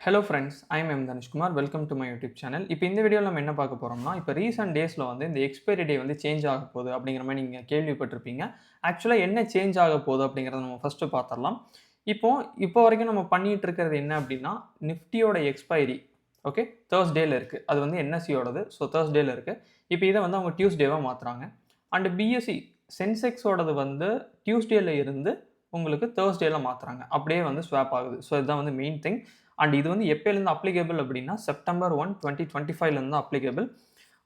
Hello friends I'm M Dhanushkumar welcome to my YouTube channel இப்போ இந்த வீடியோவில் நம்ம என்ன பார்க்க போகிறோம்னா இப்போ ரீசெண்ட் டேஸில் வந்து இந்த எக்ஸ்பைரி டே வந்து சேஞ்ச் ஆக போகுது அப்படிங்கிற மாதிரி நீங்கள் கேள்விப்பட்டிருப்பீங்க. ஆக்சுவலாக என்ன சேஞ்ச் ஆக போகுது அப்படிங்கிறத நம்ம ஃபஸ்ட்டு பார்த்துடலாம். இப்போ இப்போ வரைக்கும் நம்ம பண்ணிகிட்டு இருக்கிறது என்ன அப்படின்னா நிஃப்டியோட எக்ஸ்பைரி ஓகே தேர்ஸ்டேல இருக்குது அது வந்து என்எஸ்சியோடது ஸோ தேர்ஸ்டேல இருக்குது இப்போ இதை வந்து அவங்க டியூஸ்டேவாக மாற்றுறாங்க அண்டு பிஎஸ்சி சென்செக்ஸோடது வந்து டியூஸ்டேயில் இருந்து உங்களுக்கு தேர்ஸ்டேயில் மாற்றுறாங்க அப்படியே வந்து ஸ்வாப் ஆகுது. ஸோ இதுதான் வந்து மெயின் திங் அண்ட் இது வந்து எப்போலேருந்து அப்ளிகேபிள் அப்படின்னா செப்டம்பர் ஒன் டுவெண்ட்டி டுவெண்ட்டி ஃபைவ்லேருந்து தான் அப்ளிகேபிள்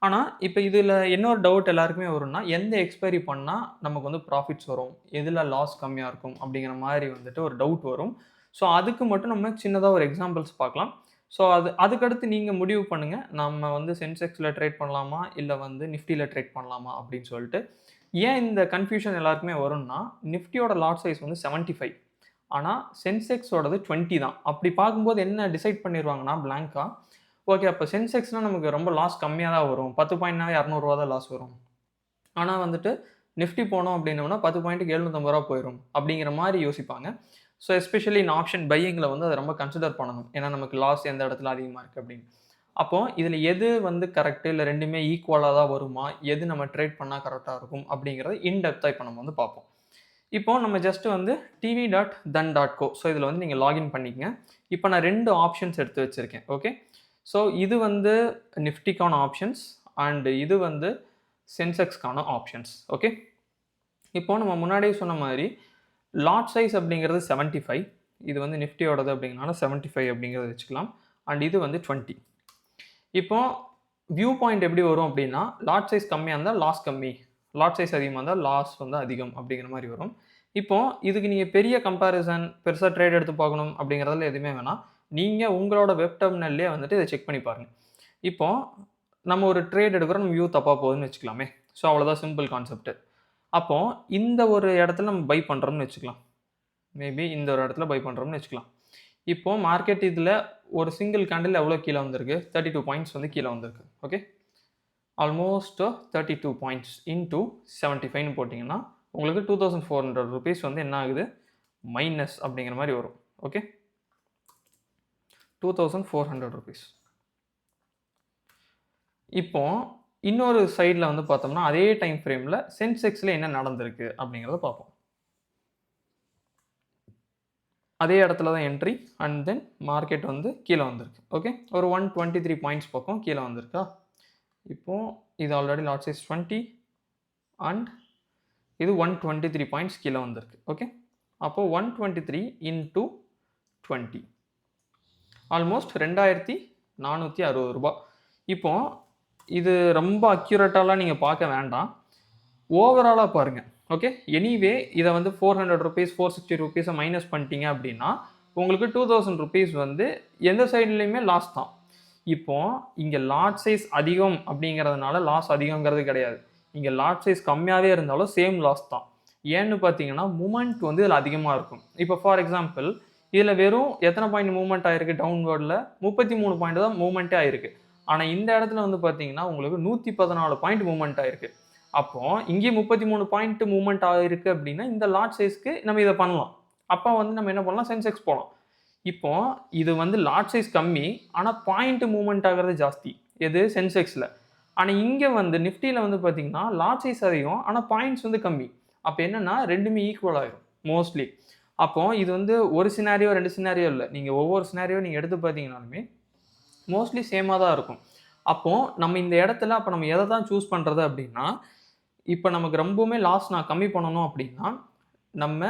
ஆனால் இப்போ இதில் இன்னொரு டவுட் எல்லாருக்குமே வரும்னா எந்த எக்ஸ்பைரி பண்ணால் நமக்கு வந்து ப்ராஃபிட்ஸ் வரும்? எதில் லாஸ் கம்மியாக இருக்கும்? அப்படிங்கிற மாதிரி வந்துட்டு ஒரு டவுட் வரும். ஸோ அதுக்கு மட்டும் நம்ம சின்னதாக ஒரு எக்ஸாம்பிள்ஸ் பார்க்கலாம். ஸோ அது அதுக்கடுத்து நீங்கள் முடிவு பண்ணுங்கள் நம்ம வந்து சென்செக்ஸில் ட்ரேட் பண்ணலாமா? இல்லை வந்து நிஃப்டியில் ட்ரேட் பண்ணலாமா? அப்படின்னு சொல்லிட்டு. ஏன் இந்த கன்ஃபியூஷன் எல்லாருக்குமே வரும்னா நிஃப்டியோட லாட் சைஸ் வந்து செவன்ட்டி ஃபைவ் ஆனால் சென்செக்ஸோடது டுவெண்ட்டி தான். அப்படி பார்க்கும்போது என்ன டிசைட் பண்ணிடுவாங்கன்னா பிளாங்காக ஓகே அப்போ சென்செக்ஸ்னால் நமக்கு ரொம்ப லாஸ் கம்மியாக தான் வரும். பத்து பாயிண்ட்னாவே இரநூறுவா தான் லாஸ் வரும். ஆனால் வந்துட்டு நிஃப்டி போனோம் அப்படின்னோம்னா பத்து பாயிண்ட்டுக்கு எழுநூத்தம்பது ரூபா போயிடும் அப்படிங்கிற மாதிரி யோசிப்பாங்க. ஸோ எஸ்பெஷலி இந்த ஆப்ஷன் பையிங்கில் வந்து அதை ரொம்ப கன்சிடர் பண்ணணும். ஏன்னா நமக்கு லாஸ் எந்த இடத்துல அதிகமாக இருக்குது அப்படின்னு. அப்போது இதில் எது வந்து கரெக்டு இல்லை ரெண்டுமே ஈக்குவலாக தான் வருமா? எது நம்ம ட்ரேட் பண்ணால் கரெக்டாக இருக்கும் அப்படிங்கிறத இன்டெப்த்தாக இப்போ நம்ம வந்து பார்ப்போம். இப்போ நம்ம ஜஸ்ட் வந்து TV dot Dhan dot co so இதில் வந்து நீங்கள் லாகின் பண்ணிக்கங்க. இப்போ நான் ரெண்டு ஆப்ஷன்ஸ் எடுத்து வச்சுருக்கேன். ஓகே ஸோ இது வந்து நிஃப்டிக்கான ஆப்ஷன்ஸ் அண்டு இது வந்து சென்செக்ஸ்க்கான ஆப்ஷன்ஸ் ஓகே இப்போ நம்ம முன்னாடியே சொன்ன மாதிரி லாட் சைஸ் அப்படிங்கிறது செவன்ட்டி ஃபைவ் இது வந்து நிஃப்டியோடது அப்படிங்கிறனால செவன்ட்டி ஃபைவ் அப்படிங்கிறத வச்சுக்கலாம். அண்ட் இது வந்து டுவெண்ட்டி இப்போ வியூ பாயிண்ட் எப்படி வரும் அப்படின்னா லாட் சைஸ் கம்மியாக இருந்தால் லாஸ் கம்மி. லாட் சைஸ் அதிகமாக இருந்தால் லாஸ் வந்து அதிகம் அப்படிங்கிற மாதிரி வரும். இப்போ இதுக்கு நீங்கள் பெரிய கம்பேரிசன் பெருசாக ட்ரேட் எடுத்து பார்க்கணும் அப்படிங்கிறதுல எதுவுமே வேணாம். நீங்கள் உங்களோட வெப் டெர்மினல்லே வந்துட்டு இதை செக் பண்ணி பாருங்கள் இப்போ நம்ம ஒரு ட்ரேட் எடுக்கிறோம் நம்ம வியூ தப்பாக போகுதுன்னு வச்சுக்கலாமே. ஸோ அவ்வளோதான் சிம்பிள் கான்செப்ட் அப்போது இந்த ஒரு இடத்துல நம்ம பை பண்ணுறோம்னு வச்சுக்கலாம். மேபி இந்த ஒரு இடத்துல பை பண்ணுறோம்னு வச்சுக்கலாம். இப்போது மார்க்கெட் இதில் ஒரு சிங்கிள் கேண்டில் எவ்வளோ கீழே வந்திருக்கு? தேர்ட்டி டூ பாயிண்ட்ஸ் வந்து கீழே வந்திருக்கு. Okay almost thirty two points into seventy ஃபைவ்னு போட்டிங்கன்னா உங்களுக்கு two thousand four hundred rupees வந்து என்ன ஆகுது? மைனஸ் அப்படிங்கிற மாதிரி வரும். Okay two thousand four hundred rupees இப்போ இன்னொரு சைடில் வந்து பார்த்தோம்னா அதே டைம் ஃப்ரேமில் சென்செக்ஸில் என்ன நடந்திருக்கு அப்படிங்கிறத பார்ப்போம். அதே இடத்துல தான் என்ட்ரி அண்ட் தென் மார்க்கெட் வந்து கீழே வந்திருக்கு. ஓகே ஒரு ஒன் டுவெண்ட்டி த்ரீ பாயிண்ட்ஸ் பக்கம் கீழே வந்திருக்கா? இப்போது இது already lot size twenty and இது ஒன் டுவெண்ட்டி த்ரீ பாயிண்ட்ஸ் கீழே வந்திருக்கு ஓகே அப்போது one twenty three into twenty almost ரெண்டாயிரத்தி நானூற்றி அறுபது ரூபா. இப்போது இது ரொம்ப அக்யூரேட்டாலாம் நீங்கள் பார்க்க வேண்டாம். ஓவராலாக பாருங்கள் ஓகே எனிவே இதை வந்து four hundred rupees four sixty ருபீஸை minus பண்ணிட்டீங்க அப்படின்னா உங்களுக்கு டூ தௌசண்ட் ருபீஸ் வந்து எந்த சைட்லேயுமே லாஸ் தான். இப்போ இங்கே லாட் சைஸ் அதிகம் அப்படிங்கிறதுனால லாஸ் அதிகங்கிறது கிடையாது. இங்கே லாட் சைஸ் கம்மியாகவே இருந்தாலும் சேம் லாஸ் தான். ஏன்னு பார்த்தீங்கன்னா மூமெண்ட் வந்து இதில் அதிகமாக இருக்கும். இப்போ ஃபார் எக்ஸாம்பிள் இதில் வெறும் எத்தனை பாயிண்ட் மூவ்மெண்ட் ஆயிருக்கு டவுன்வேர்டில் முப்பத்தி மூணு பாயிண்ட் தான் மூவ்மெண்ட்டே ஆயிருக்கு. ஆனால் இந்த இடத்துல வந்து பார்த்தீங்கன்னா உங்களுக்கு நூற்றி பதினாலு பாயிண்ட் மூவ்மெண்ட் ஆயிருக்கு. அப்போது இங்கே முப்பத்தி மூணு பாயிண்ட் மூவ்மெண்ட் ஆகிருக்கு அப்படின்னா இந்த லாட் சைஸ்க்கு நம்ம இதை பண்ணலாம். அப்போ வந்து நம்ம என்ன பண்ணலாம்? சென்செக்ஸ் போகலாம் இப்போ இது வந்து லாட் சைஸ் கம்மி ஆனால் பாயிண்ட் மூவ்மெண்ட் ஆகிறது ஜாஸ்தி. எது? சென்செக்ஸில் ஆனால் இங்கே வந்து நிஃப்டியில் வந்து பார்த்தீங்கன்னா லாட் சைஸ் அதிகம் ஆனால் பாயிண்ட்ஸ் வந்து கம்மி. அப்போ என்னென்னா ரெண்டுமே ஈக்குவல் ஆகிரும் மோஸ்ட்லி அப்போ இது வந்து ஒரு சினாரியோ ரெண்டு சினாரியோ இல்லை. நீங்கள் ஒவ்வொரு சினாரியோ நீங்கள் எடுத்து பார்த்தீங்கனாலுமே மோஸ்ட்லி சேமாக தான் இருக்கும். அப்போது நம்ம இந்த இடத்துல அப்போ நம்ம எதை தான் சூஸ் பண்ணுறது அப்படின்னா இப்போ நமக்கு ரொம்பவுமே லாஸ் நான் கம்மி பண்ணணும் அப்படின்னா நம்ம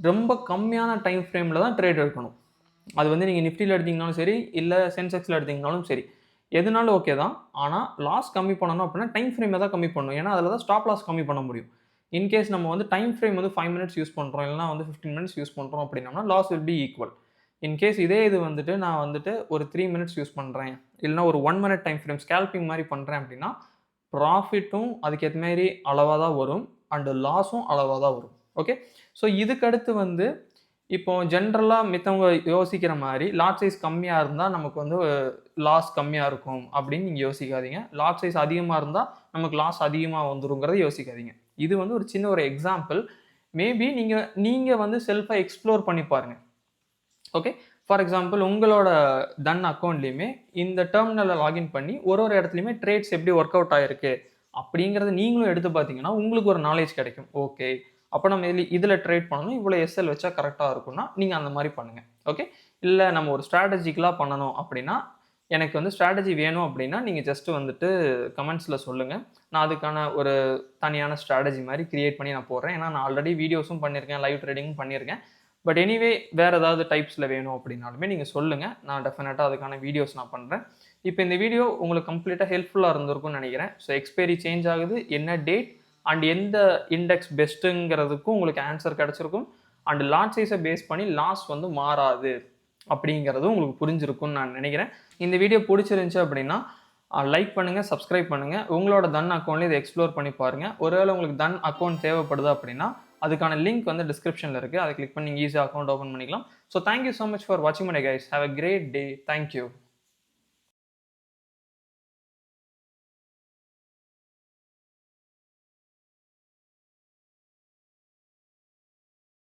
ரொம்ப கம்மியான டைம் ஃப்ரேமில் தான் ட்ரேட் எடுக்கணும். அது வந்து நீங்கள் நிஃப்டியில் எடுத்தீங்கனாலும் சரி இல்லை சென்செக்ஸில் எடுத்தீங்கனாலும் சரி எதுனாலும் ஓகே தான். ஆனால் லாஸ் கம்மி பண்ணணும் அப்படின்னா டைம் ஃப்ரேமை தான் கம்மி பண்ணணும். ஏன்னா அதில் தான் ஸ்டாப் லாஸ் கம்மி பண்ண முடியும். இன்கேஸ் நம்ம வந்து டைம் ஃப்ரேம் வந்து ஃபைவ் மினிட்ஸ் யூஸ் பண்ணுறோம் இல்லைனா வந்து ஃபிஃப்டீன் மினிட்ஸ் யூஸ் பண்ணுறோம் அப்படின்னம்னா loss will be equal in case இதே இது வந்துட்டு நான் வந்துட்டு ஒரு த்ரீ மினிட்ஸ் யூஸ் பண்ணுறேன் இல்லைனா ஒரு one minute time frame scalping மாதிரி பண்ணுறேன் அப்படின்னா ப்ராஃபிட்டும் அதுக்கேற்ற மாதிரி அளவாக தான் வரும் அண்டு லாஸும் அளவாக தான் வரும். ஓகே ஸோ இதுக்கடுத்து வந்து இப்போ ஜென்ரலாக மித்தவங்க யோசிக்கிற மாதிரி லாட் சைஸ் கம்மியாக இருந்தால் நமக்கு வந்து லாஸ் கம்மியாக இருக்கும் அப்படின்னு நீங்கள் யோசிக்காதீங்க. லாட் சைஸ் அதிகமாக இருந்தால் நமக்கு லாஸ் அதிகமாக வந்துருங்கிறத யோசிக்காதீங்க. இது வந்து ஒரு சின்ன ஒரு எக்ஸாம்பிள் மேபி நீங்கள் நீங்கள் வந்து செல்ஃபாக எக்ஸ்ப்ளோர் பண்ணி பாருங்கள் ஓகே ஃபார் எக்ஸாம்பிள் உங்களோட தன் அக்கௌண்ட்லேயுமே இந்த டெர்மினலில் லாகின் பண்ணி ஒரு ஒரு இடத்துலையுமே ட்ரேட்ஸ் எப்படி ஒர்க் அவுட் ஆகிருக்கு அப்படிங்கிறத நீங்களும் எடுத்து பார்த்தீங்கன்னா உங்களுக்கு ஒரு நாலேஜ் கிடைக்கும். ஓகே அப்போ நம்ம இதில் இதில் ட்ரேட் பண்ணணும். இவ்வளோ எஸ்எல் வச்சா கரெக்டாக இருக்கும்னா நீங்கள் அந்த மாதிரி பண்ணுங்கள் ஓகே இல்லை நம்ம ஒரு ஸ்ட்ராட்டஜிக்கலாக பண்ணணும் அப்படின்னா எனக்கு வந்து ஸ்ட்ராட்டஜி வேணும் அப்படின்னா நீங்கள் ஜஸ்ட்டு வந்துட்டு கமெண்ட்ஸில் சொல்லுங்கள் நான் அதுக்கான ஒரு தனியான ஸ்ட்ராட்டஜி மாதிரி க்ரியேட் பண்ணி நான் போடுறேன். ஏன்னா நான் ஆல்ரெடி வீடியோஸும் பண்ணியிருக்கேன் லைவ் ட்ரேடிங்கும் பண்ணியிருக்கேன் பட் எனிவே வேறு ஏதாவது டைப்ஸில் வேணும் அப்படின்னாலுமே நீங்கள் சொல்லுங்கள் நான் டெஃபினட்டாக அதுக்கான வீடியோஸ் நான் பண்ணுறேன் இப்போ இந்த வீடியோ உங்களுக்கு கம்ப்ளீட்டாக ஹெல்ப்ஃபுல்லாக இருந்திருக்கும்னு நினைக்கிறேன். ஸோ எக்ஸ்பைரி சேஞ்ச் ஆகுது. என்ன டேட் அண்ட் எந்த இண்டெக்ஸ் பெஸ்ட்டுங்கிறதுக்கும் உங்களுக்கு ஆன்சர் கிடச்சிருக்கும். அண்ட் லாட் சைஸை பேஸ் பண்ணி லாஸ் வந்து மாறாது அப்படிங்கிறதும் உங்களுக்கு புரிஞ்சிருக்கும்னு நான் நினைக்கிறேன். இந்த வீடியோ பிடிச்சிருந்துச்சு அப்படின்னா லைக் பண்ணுங்கள் சப்ஸ்கிரைப் பண்ணுங்கள் உங்களோட தன் அக்கௌண்ட்லேயே இதை எக்ஸ்ப்ளோர் பண்ணி பாருங்கள் ஒருவேளை உங்களுக்கு தன் அக்கௌண்ட் தேவைப்படுது அப்படின்னா அதுக்கான லிங்க் வந்து டிஸ்கிரிப்ஷனில் இருக்குது அதை கிளிக் பண்ணி ஈஸியாக அக்கௌண்ட் ஓப்பன் பண்ணிக்கலாம். So thank you so much for வாட்சிங் my guys have a great day thank you